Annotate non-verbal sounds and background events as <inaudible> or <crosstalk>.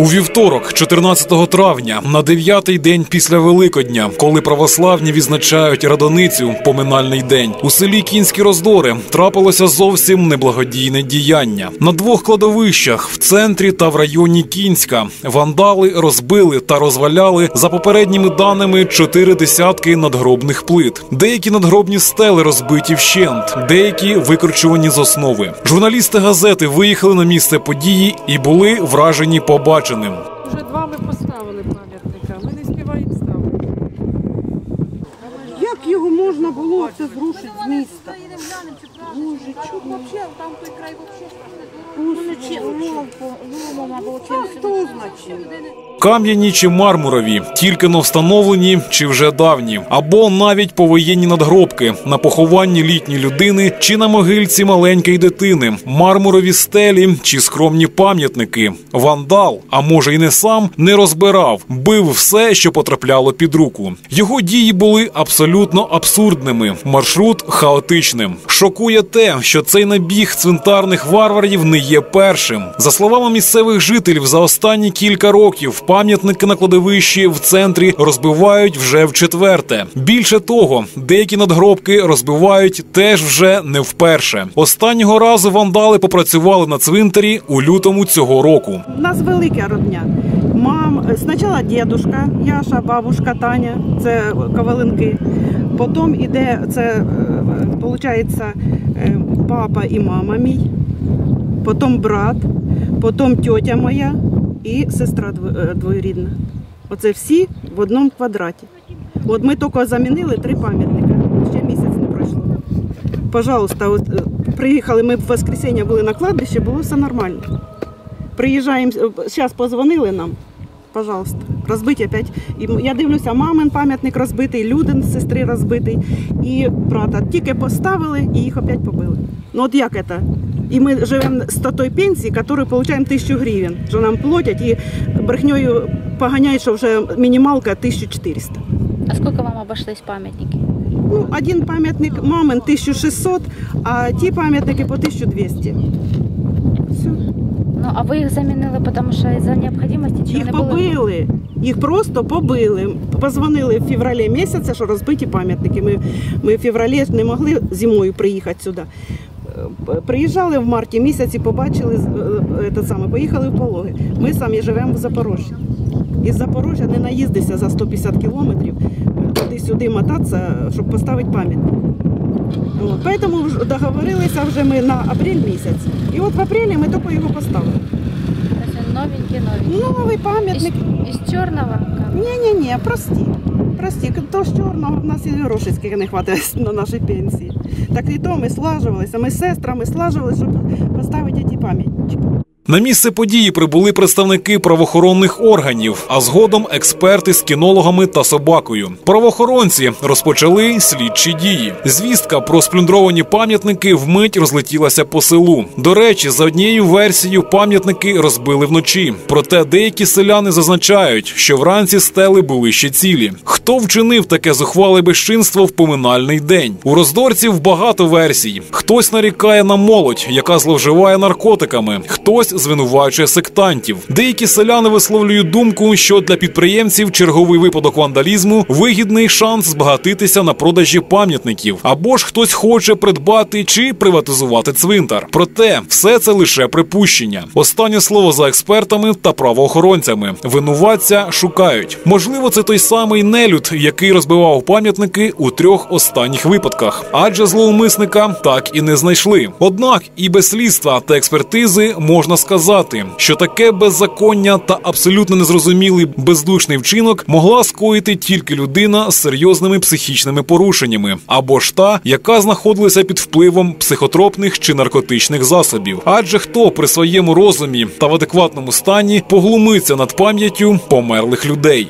У вівторок, 14 травня, на дев'ятий день після Великодня, коли православні відзначають радоницю поминальний день, у селі Кінські роздори трапилося зовсім неблагодійне діяння. На двох кладовищах в центрі та в районі Кінська вандали розбили та розваляли за попередніми даними чотири десятки надгробних плит. Деякі надгробні стели розбиті вщент, деякі викручувані з основи. Журналісти газети виїхали на місце події і були вражені побаченим. Вже два ми поставили пам'ятника, ми не співаємо ставити. Як його можна було це зрушити з міста? Боже, чого взагалі, там той край вообще Кам'яні чи мармурові, тільки но встановлені чи вже давні, або навіть повоєнні надгробки на похованні літньої людини чи на могильці маленької дитини, мармурові стелі чи скромні пам'ятники. Вандал, а може й не сам, не розбирав, бив все, що потрапляло під руку. Його дії були абсолютно абсурдними. Маршрут хаотичним. Шокує те, що цей набіг цвинтарних варварів не є першим. За словами місцевих жителів, за останні кілька років пам'ятники на кладовищі в центрі розбивають вже в четверте. Більше того, деякі надгробки розбивають теж вже не вперше. Останнього разу вандали попрацювали на цвинтарі у лютому цього року. У нас велика родня. Мам, спочатку дідушка, Яша, бабушка Таня, це Коваленки. Потім іде, це виходить, папа і мама мій, потім брат, потім тьотя моя і сестра е, двоюрідна. Оце всі в одному квадраті. От ми тільки замінили три пам'ятника. Ще місяць не пройшло. Пожалуйста, от, е, приїхали, ми в воскресенье були на кладбищі, було все нормально. Приїжджаємо, зараз позвонили нам. Пожалуйста, розбиті опять. І я дивлюся, мамин пам'ятник розбитий, Людин сестри розбитий і брата. Тільки поставили і їх опять побили. Ну от як це? І ми живемо з той пенсії, яку отримуємо тисячу гривень, що нам платять і брехньою поганяють, що вже мінімалка 1400. А сколько вам обошлись памятники? Ну, один пам'ятник мамин 1600, а ті пам'ятники по 1200. Все. Ну, а ви їх замінили, тому що із-за необхідності чи Їх були? побили. Їх просто побили. Позвонили в февралі місяці, що розбиті пам'ятники. Ми, ми в февралі не могли зимою приїхати сюди. Е, Приїжджали в марті місяці, побачили е, е, те саме, поїхали в пологи. Ми самі живемо в Запорожжі. Із Запорожжя не наїздися за 150 кілометрів, туди-сюди мотатися, щоб поставити пам'ятник. Тому договорилися вже ми на апрель місяць. І от в апрелі ми тільки його поставили. Новенький, новенький. Новий пам'ятник. Із, із чорного? Ні, ні, ні, прості. Прості. То з чорного в нас і грошей скільки не вистачає <laughs> на нашій пенсії. Так і то ми слажувалися, ми з сестрами слажувалися, щоб поставити ті пам'ятнички. На місце події прибули представники правоохоронних органів, а згодом експерти з кінологами та собакою. Правоохоронці розпочали слідчі дії. Звістка про сплюндровані пам'ятники вмить розлетілася по селу. До речі, за однією версією пам'ятники розбили вночі. Проте деякі селяни зазначають, що вранці стели були ще цілі. Хто вчинив таке зухвале безчинство в поминальний день? У роздорців багато версій. Хтось нарікає на молодь, яка зловживає наркотиками, хтось звинувачує сектантів. Деякі селяни висловлюють думку, що для підприємців черговий випадок вандалізму вигідний шанс збагатитися на продажі пам'ятників, або ж хтось хоче придбати чи приватизувати цвинтар. Проте все це лише припущення. Останнє слово за експертами та правоохоронцями. Винуватця шукають. Можливо, це той самий нелюд, який розбивав пам'ятники у трьох останніх випадках, адже злоумисника так і не знайшли. Однак і без слідства та експертизи можна сказати, що таке беззаконня та абсолютно незрозумілий бездушний вчинок могла скоїти тільки людина з серйозними психічними порушеннями, або ж та, яка знаходилася під впливом психотропних чи наркотичних засобів. Адже хто при своєму розумі та в адекватному стані поглумиться над пам'яттю померлих людей.